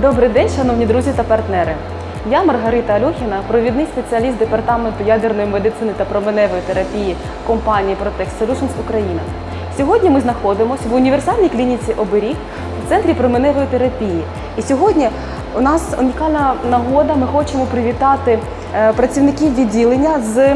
Добрий день, шановні друзі та партнери. Я Маргарита Альохіна, провідний спеціаліст департаменту ядерної медицини та променевої терапії компанії Protect Solutions Україна. Сьогодні ми знаходимося в універсальній клініці Оберіг в центрі променевої терапії. І сьогодні у нас унікальна нагода. Ми хочемо привітати е, працівників відділення з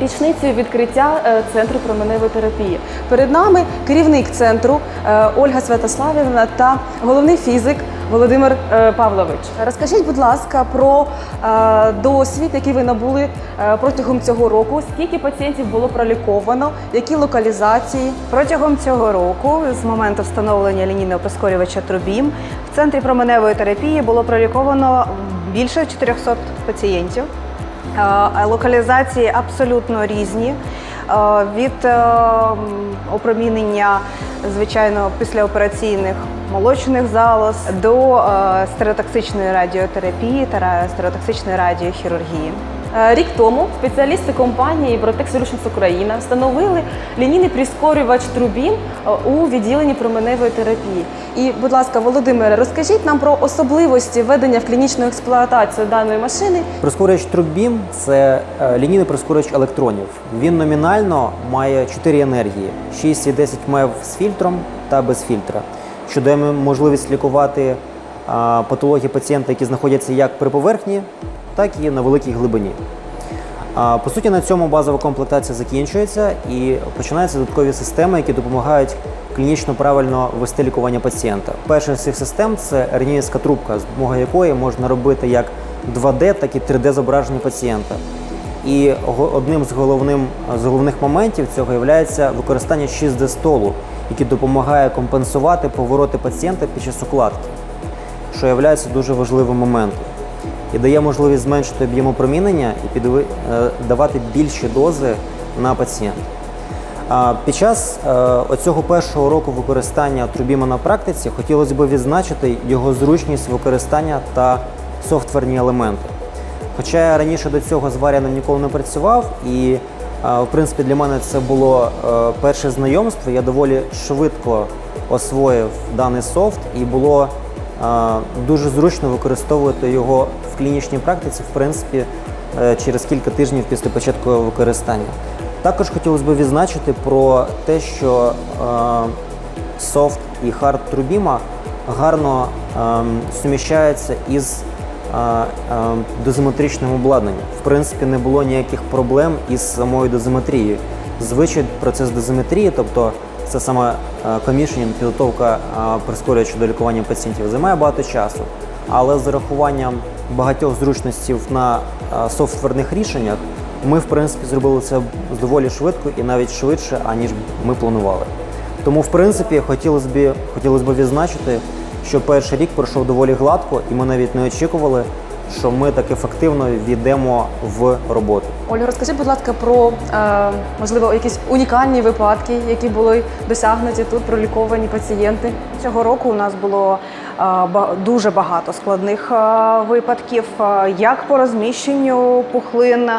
річницею відкриття е, центру променевої терапії. Перед нами керівник центру е, Ольга Святославівна та головний фізик Володимир е, Павлович. Розкажіть, будь ласка, про е, досвід, який ви набули е, протягом цього року. Скільки пацієнтів було проліковано, які локалізації? Протягом цього року, з моменту встановлення лінійного прискорювача Трубім, в центрі променевої терапії було проліковано більше 400 пацієнтів. Локалізації абсолютно різні. Від опромінення, звичайно, післяопераційних молочних залоз до е, стереотоксичної радіотерапії та стереотоксичної радіохірургії. Е, Рік тому спеціалісти компанії Protect Solutions Україна встановили лінійний прискорювач трубін е, у відділенні променевої терапії. І, будь ласка, Володимире, розкажіть нам про особливості введення в клінічну експлуатацію даної машини. Прискорювач TrueBeam – це е, лінійний прискорювач електронів. Він номінально має 4 енергії: 6 і 10 МЕВ з фільтром та без фільтра, що дає можливість лікувати патології пацієнта, які знаходяться як при поверхні, так і на великій глибині. По суті, на цьому базова комплектація закінчується і починаються додаткові системи, які допомагають клінічно правильно вести лікування пацієнта. Перша з цих систем це рентгенівська трубка, з допомогою якої можна робити як 2D, так і 3D зображення пацієнта. І одним з, головним, з головних моментів цього є використання 6D столу, який допомагає компенсувати повороти пацієнта під час укладки, що є дуже важливим моментом і дає можливість зменшити об'єм опромінення і е, давати більші дози на пацієнта. Під час е, оцього першого року використання трубіма на практиці хотілося б відзначити його зручність використання та софтверні елементи. Хоча я раніше до цього з Варіаном ніколи не працював, і е, в принципі для мене це було перше знайомство. Я доволі швидко освоїв даний софт, і було дуже зручно використовувати його в клінічній практиці, в принципі, е, через кілька тижнів після початку його використання. Також хотілося б відзначити про те, що е, софт і хард Трубіма гарно ем, суміщаються із е, дозиметричним обладнанням. В принципі, не було ніяких проблем із самою дозиметрією. Звичай процес дозиметрії, тобто це саме комішенінг, підготовка е, до лікування пацієнтів, займає багато часу. Але з урахуванням багатьох зручностей на е, софтверних рішеннях ми, в принципі, зробили це доволі швидко і навіть швидше, аніж ми планували. Тому, в принципі, хотілося б, хотілося б відзначити, що перший рік пройшов доволі гладко, і ми навіть не очікували, що ми так ефективно війдемо в роботу. Ольга, розкажи, будь ласка, про е, можливо якісь унікальні випадки, які були досягнуті тут, проліковані пацієнти. Цього року у нас було е, дуже багато складних е, випадків, як по розміщенню пухлин,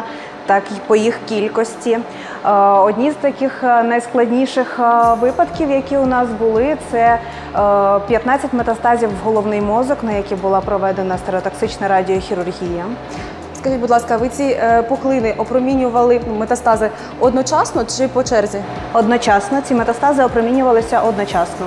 так і по їх кількості. Е, Одні з таких е, найскладніших е, випадків, які у нас були, це е, 15 метастазів в головний мозок, на які була проведена стереотоксична радіохірургія. Скажіть, будь ласка, ви ці пухлини опромінювали метастази одночасно чи по черзі? Одночасно ці метастази опромінювалися одночасно.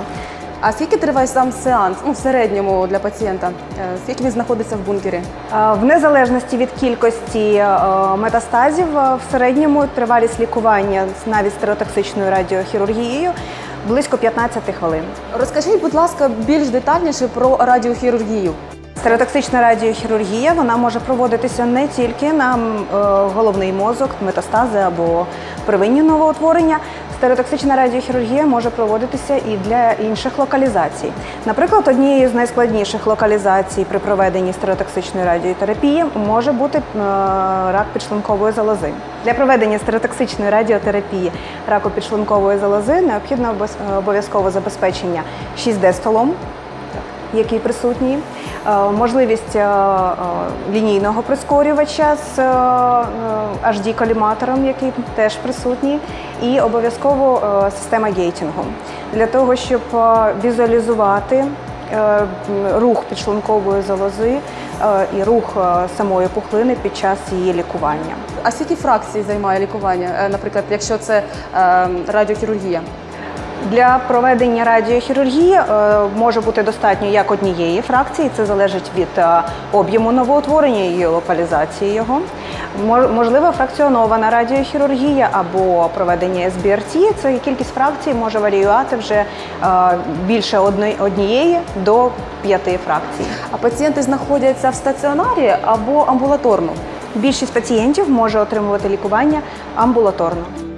А скільки триває сам сеанс ну, в середньому для пацієнта? Е, Скільки він знаходиться в бункері? Е, В незалежності від кількості е, метастазів, в середньому тривалість лікування навіть стереотоксичною радіохірургією близько 15 хвилин. Розкажіть, будь ласка, більш детальніше про радіохірургію. Стереотоксична радіохірургія вона може проводитися не тільки на головний мозок, метастази або первинні новоутворення. Стереотоксична радіохірургія може проводитися і для інших локалізацій. Наприклад, однією з найскладніших локалізацій при проведенні стереотоксичної радіотерапії може бути е, рак підшлункової залози. Для проведення стереотоксичної радіотерапії раку підшлункової залози необхідно обов'язково обов'язкове забезпечення 6D-столом, який присутній, е, можливість е, е, лінійного прискорювача з е, HD-коліматором, який теж присутній, і обов'язково система гейтінгу для того, щоб візуалізувати рух підшлункової залози і рух самої пухлини під час її лікування. А скільки фракцій займає лікування, наприклад, якщо це радіохірургія? Для проведення радіохірургії е, може бути достатньо як однієї фракції, це залежить від е, об'єму новоутворення і локалізації його. Можлива фракціонована радіохірургія або проведення СБРТ. Це кількість фракцій може варіювати вже е, більше однієї до п'яти фракцій. А пацієнти знаходяться в стаціонарі або амбулаторно? Більшість пацієнтів може отримувати лікування амбулаторно.